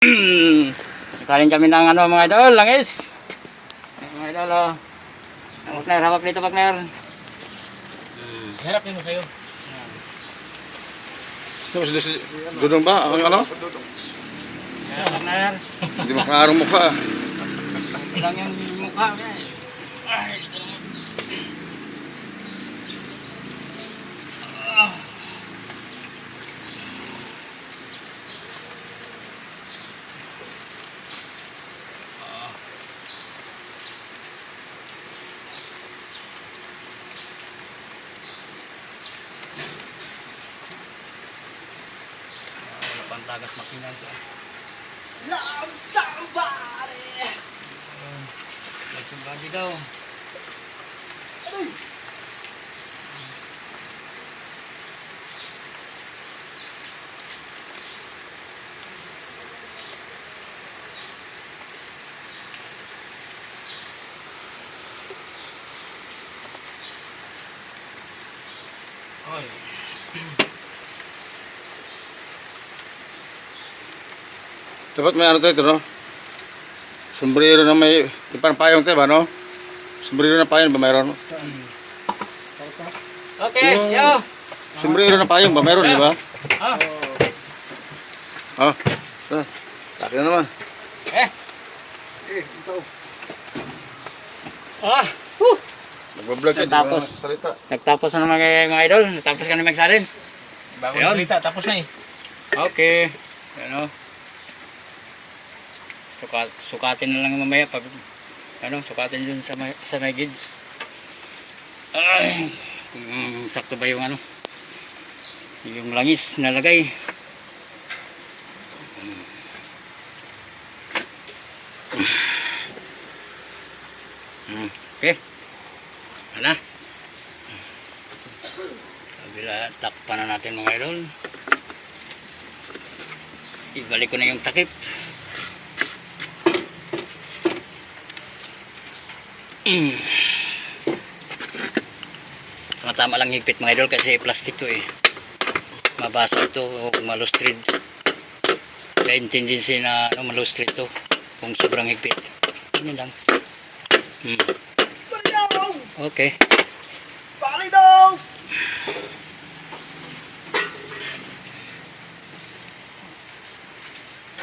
Nakain kami ng ano mga idol, langis. Mga idol, oh. Partner, hawak dito, partner. Harap mo kayo. Dudong ba? Ang ano? Ayan, partner. Hindi makaarong mukha. Ilang yung mukha. eh. Tagas makinan siya. Love somebody! Like yung body daw. Oy. Dapat may ano tayo ito, no? Sombrero na may, ipan payong tayo ba, no? Sombrero na payong ba mayroon? Okay, Yung- yo. Sombrero na payong ba mayroon, di ba? Ah, Ha? Ah, Taki na naman. eh. Eh, ito. Ah, whew. Nagbablog ka, di Tapos. ba? Salita. Nagtapos na naman kayo mga idol. Nagtapos ka na magsalin. Bago Ayun. salita, tapos na eh. Okay. Ano? Sukat, sukatin na lang mamaya pag ano, sukatin dun sa may, sa may gids. Ay, kung sakto ba yung ano? Yung langis nalagay. Okay. Ano? Kabila, takpan na natin mga idol. Ibalik ko na yung takip. Mm. Tama-tama lang higpit mga idol kasi plastic to eh. Mabasag to o malustrid. Kaya tendency na ano, malustrid to kung sobrang higpit. Ganyan lang. Hmm. Okay.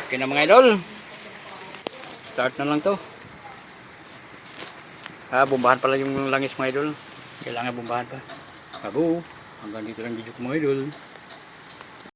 Okay na mga idol. Start na lang to. Ah, bombahan pala yung langis mga idol. Kailangan bombahan pa. Abo, hanggang dito lang video ko mga idol.